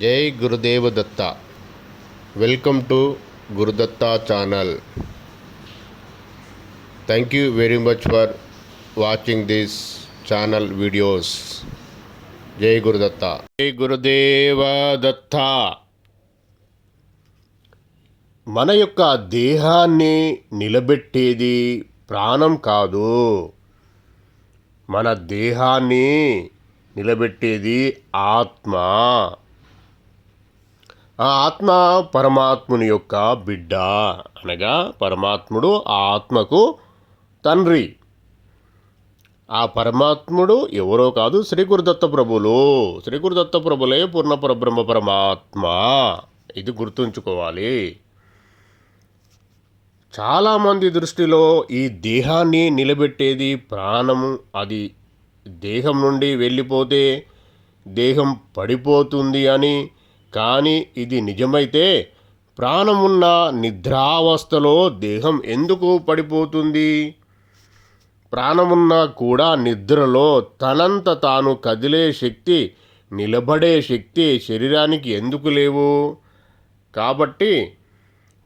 జై Gurudeva Datta. Welcome to Gurudatta channel. Thank you very much for watching this channel videos జై గురుదత్త. జై గురుదేవ దత్త. మన యొక్క దేహాన్ని నిలబెట్టేది ప్రాణం కాదు. మన దేహాన్ని నిలబెట్టేది ఆత్మ. ఆ ఆత్మ పరమాత్ముని యొక్క బిడ్డ అనగా పరమాత్ముడు ఆ ఆత్మకు తండ్రి. ఆ పరమాత్ముడు ఎవరో కాదు శ్రీ గురుదత్త ప్రభులు. శ్రీ గురుదత్త ప్రభులే పూర్ణ పరబ్రహ్మ పరమాత్మ. ఇది గుర్తుంచుకోవాలి. చాలామంది దృష్టిలో ఈ దేహాన్ని నిలబెట్టేది ప్రాణము. అది దేహం నుండి వెళ్ళిపోతే దేహం పడిపోతుంది అని కానీ ఇది నిజమైతే ప్రాణమున్న నిద్రావస్థలో దేహం ఎందుకు పడిపోతుంది? ప్రాణమున్నా కూడా నిద్రలో తనంత తాను కదిలే శక్తి నిలబడే శక్తి శరీరానికి ఎందుకు లేవు? కాబట్టి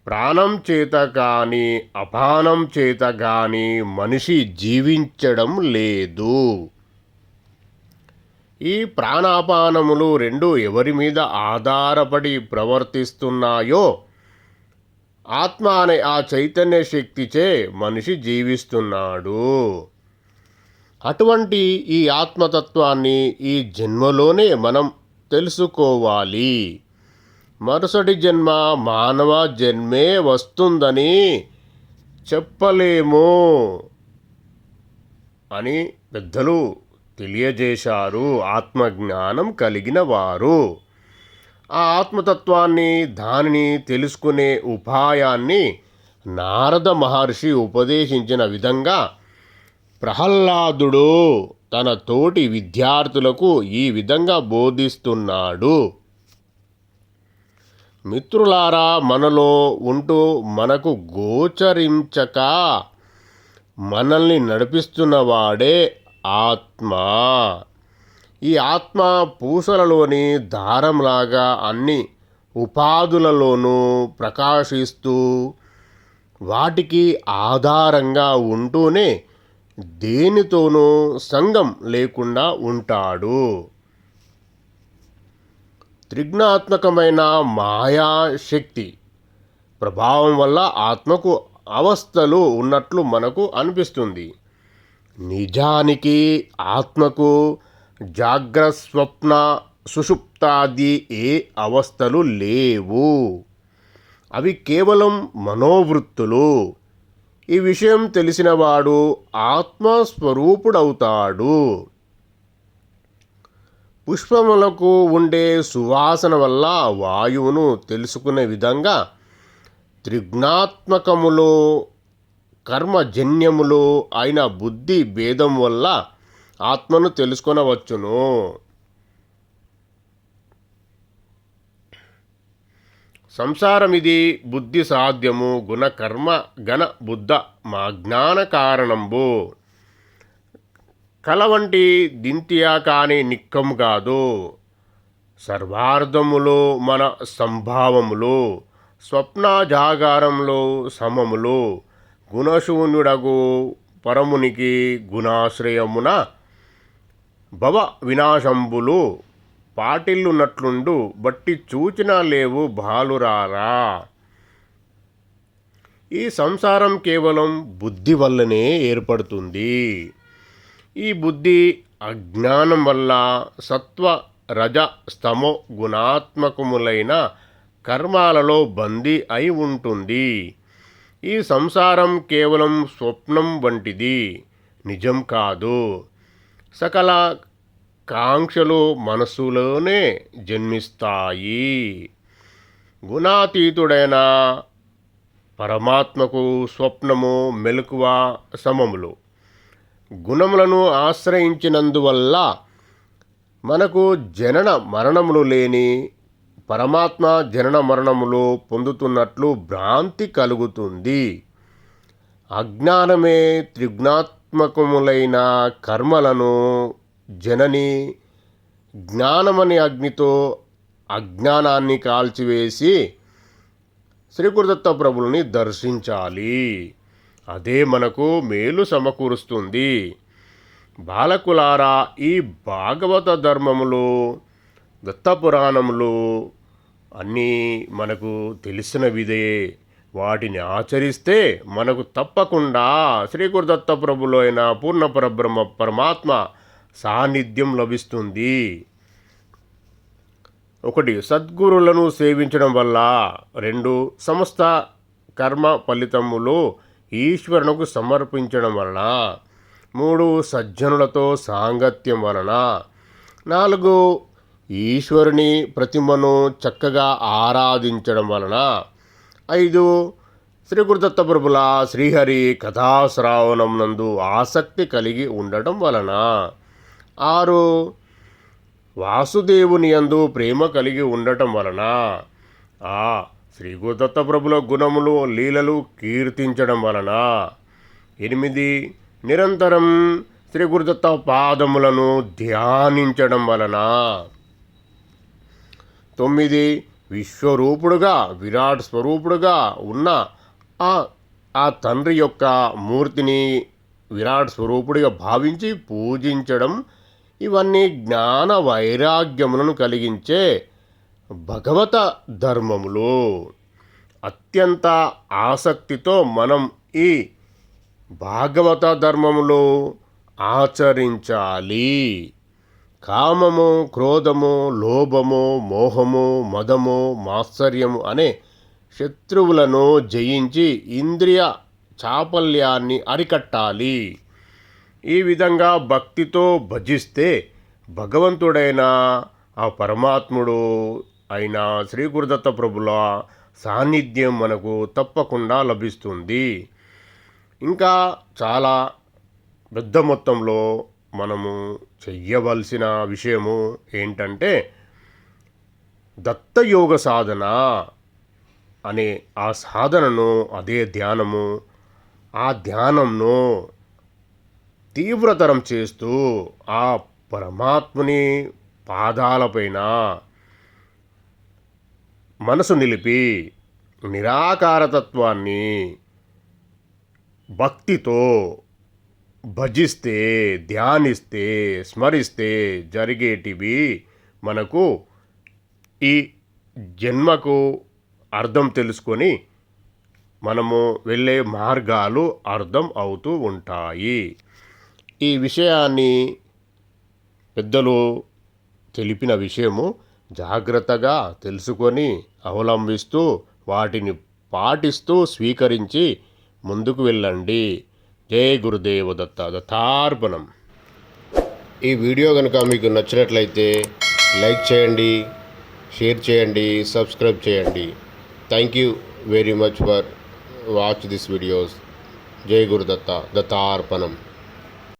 ప్రాణం చేత కానీ అపానం చేత కానీ మనిషి జీవించడం లేదు. ఈ ప్రాణాపానములు రెండు ఎవరి మీద ఆధారపడి ప్రవర్తిస్తున్నాయో? ఆత్మ అనే ఆ చైతన్య శక్తిచే మనిషి జీవిస్తున్నాడు. అటువంటి ఈ ఆత్మతత్వాన్ని ఈ జన్మలోనే మనం తెలుసుకోవాలి. మరుసటి జన్మ మానవ జన్మే వస్తుందని చెప్పలేము అని పెద్దలు తెలియజేశారు. ఆత్మజ్ఞానం కలిగిన వారు ఆ ఆత్మతత్వాన్ని దానిని తెలుసుకునే ఉపాయాన్ని నారద మహర్షి ఉపదేశించిన విధంగా ప్రహ్లాదుడు తన తోటి విద్యార్థులకు ఈ విధంగా బోధిస్తున్నాడు. మిత్రులారా మనలో ఉంటూ మనకు గోచరించక మనల్ని నడిపిస్తున్నవాడే ఆత్మ. ఈ ఆత్మ పూసలలోని దారంలాగా అన్ని ఉపాధులలోనూ ప్రకాశిస్తూ వాటికి ఆధారంగా ఉంటూనే దేనితోనూ సంగం లేకుండా ఉంటాడు. త్రిజ్ఞాత్మకమైన మాయాశక్తి ప్రభావం వల్ల ఆత్మకు అవస్థలు ఉన్నట్లు మనకు అనిపిస్తుంది. నిజానికి ఆత్మకు జాగ్రస్వప్న సుషుప్తాది ఏ అవస్థలు లేవు. అవి కేవలం మనోవృత్తులు. ఈ విషయం తెలిసినవాడు ఆత్మస్వరూపుడవుతాడు. పుష్పములకు ఉండే సువాసన వల్ల వాయువును తెలుసుకునే విధంగా త్రిజ్ఞాత్మకములో కర్మజన్యములు అయిన బుద్ధి భేదం వల్ల ఆత్మను తెలుసుకొనవచ్చును. సంసారం ఇది బుద్ధి సాధ్యము గుణకర్మ గణ బుద్ధ మా జ్ఞాన కారణంబు. కల వంటి దింతియా కాని నిక్కము కాదు. సర్వార్థములు మన సంభావములు స్వప్న జాగారంలో సమములు. గుణశూన్యుడగు పరమునికి గుణాశ్రయమున భవ వినాశంబులు పాటిల్లున్నట్లుండు బట్టి చూచిన లేవు బాలురారా. ఈ సంసారం కేవలం బుద్ధి వల్లనే ఏర్పడుతుంది. ఈ బుద్ధి అజ్ఞానం వల్ల సత్వ రజ స్తమో గుణాత్మకములైన కర్మాలలో బందీ అయి ఉంటుంది. ఈ సంసారం కేవలం స్వప్నం వంటిది. నిజం కాదు. సకల కాంక్షలు మనసులోనే జన్మిస్తాయి. గుణాతీతుడైన పరమాత్మకు స్వప్నము మెలకువ సమములు. గుణములను ఆశ్రయించినందువల్ల మనకు జనన మరణములు లేని పరమాత్మ జనన మరణములు పొందుతున్నట్లు భ్రాంతి కలుగుతుంది. అజ్ఞానమే త్రిజ్ఞాత్మకములైన కర్మలను జనని జ్ఞానమని అగ్నితో అజ్ఞానాన్ని కాల్చివేసి శ్రీ ప్రభుల్ని ప్రభులని దర్శించాలి. అదే మనకు మేలు సమకూరుస్తుంది. బాలకులారా ఈ భాగవత ధర్మములు దత్తపురాణములు అన్నీ మనకు తెలిసిన విధే వాటిని ఆచరిస్తే మనకు తప్పకుండా శ్రీ గురుదత్త ప్రభులో అయిన పూర్ణ పరబ్రహ్మ పరమాత్మ సాన్నిధ్యం లభిస్తుంది. ఒకటి సద్గురులను సేవించడం వల్ల రెండు సమస్త కర్మ ఫలితములు ఈశ్వరునకు సమర్పించడం వలన మూడు సజ్జనులతో సాంగత్యం వలన నాలుగు ఈశ్వరుని ప్రతిమను చక్కగా ఆరాధించడం వలన ఐదు శ్రీ గురుదత్త ప్రభుల శ్రీహరి కథాశ్రావణం నందు ఆసక్తి కలిగి ఉండటం వలన ఆరు వాసుదేవుని యందు ప్రేమ కలిగి ఉండటం వలన ఆ శ్రీ గురుదత్త ప్రభుల గుణములు లీలలు కీర్తించడం వలన ఎనిమిది నిరంతరం శ్రీ గురుదత్త పాదములను ధ్యానించడం వలన తొమ్మిది విశ్వరూపుడుగా విరాట్ స్వరూపుడుగా ఉన్న ఆ ఆ తండ్రి యొక్క మూర్తిని విరాట్ స్వరూపుడిగా భావించి పూజించడం ఇవన్నీ జ్ఞాన వైరాగ్యములను కలిగించే భగవత ధర్మములు. అత్యంత ఆసక్తితో మనం ఈ భాగవత ధర్మములు ఆచరించాలి. కామము క్రోధము లోభము మోహము మదము మాత్సర్యము అనే శత్రువులను జయించి ఇంద్రియ చాపల్యాన్ని అరికట్టాలి. ఈ విధంగా భక్తితో భజిస్తే భగవంతుడైన ఆ పరమాత్ముడు అయిన శ్రీ గురుదత్త ప్రభుల సాన్నిధ్యం మనకు తప్పకుండా లభిస్తుంది. ఇంకా చాలా పెద్ద మొత్తంలో మనము చెయ్యవలసిన విషయము ఏంటంటే దత్తయోగ సాధన అనే ఆ సాధనను అదే ధ్యానము ఆ ధ్యానంను తీవ్రతరం చేస్తూ ఆ పరమాత్ముని పాదాలపైన మనసు నిలిపి నిరాకారతత్వాన్ని భక్తితో భజిస్తే ధ్యానిస్తే స్మరిస్తే జరిగేటివి మనకు ఈ జన్మకు అర్థం తెలుసుకొని మనము వెళ్ళే మార్గాలు అర్థం అవుతూ ఉంటాయి. ఈ విషయాన్ని పెద్దలు తెలిపిన విషయము జాగ్రత్తగా తెలుసుకొని అవలంబిస్తూ వాటిని పాటిస్తూ స్వీకరించి ముందుకు వెళ్ళండి. జై గురుదేవ దత్త దత్తార్పణం. ఈ వీడియో కనుక మీకు నచ్చినట్లయితే లైక్ చేయండి షేర్ చేయండి సబ్స్క్రైబ్ చేయండి. Thank you very much for watch this videos జై గురుదత్త దత్తార్పణం.